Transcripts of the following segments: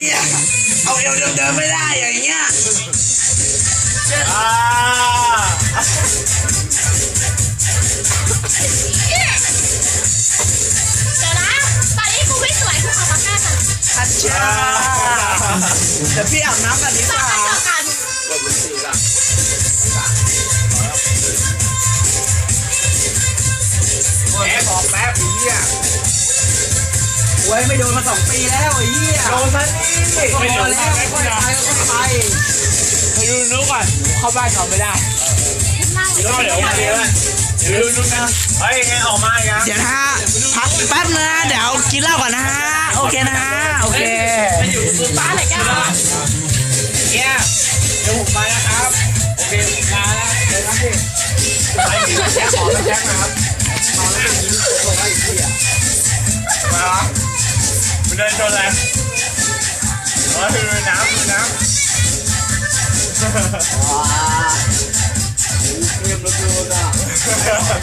เนี่ยเอาเอวเดิมๆไม่ได้อย่างเงี้ยอ่าเดี๋ยวนะตอนนี้กูไม่สวยกูขอมาฆ่ากันอัจฉริเดี๋ยวพี่อาบน้ำกันดีกต่อว่ากันต่อกันแโว้ยไม่โดนมาสองปีแล้วไอ้เหี้ยโดนซะนี่พอแล้วค่อยไปค่อยไปไปดูนุ๊กก่อนเข้าบ้านเขาไม่ได้นั่งเดี๋ยวเดี๋ยวมาเดี๋ยวเดี๋ยวดูนุ๊กนะเฮ้ยไงออกมาอีกนะเดี๋ยวนะฮะพักแป๊บนึงนะเดี๋ยวกินเหล้าก่อนนะฮะโอเคนะฮะโอเคบ้านไหนแก้วเนี่ยเดี๋ยวผมไปนะครับโอเคผมลาแล้วเดี๋ยวครับพี่ไปแจ็คขอไปแจ็คนะครับ เดินชนอะไรอ๋อดูน้ำดูน้ำเรียบร้อยแล้ว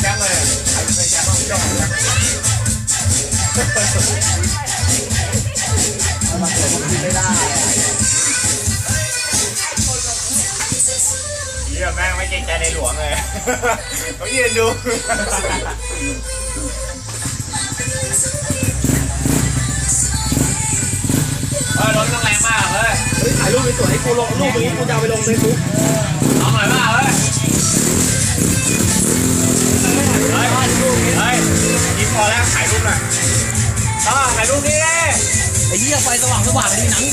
แจ็คเลยใครไปแจ็คบ้างพี่จ้องแจ็คไม่ได้เหี้ยแม่งไม่เกรงใจในหลวงเลยเขายืนดู ออรถต้องแรงมากเฮ้ยถ่ายรูปสวยๆกูลงรูปนี้กูจะเอาไปลงเฟซบุ๊กเอาหน่อยมากเฮ้ยเฮ้ยเฮ้ยกินพอแล้วถ่ายรูปหน่อยต้องถ่ายรูปนี่เลยไอ้เหี้ยไฟสว่างสว่างดีหนัง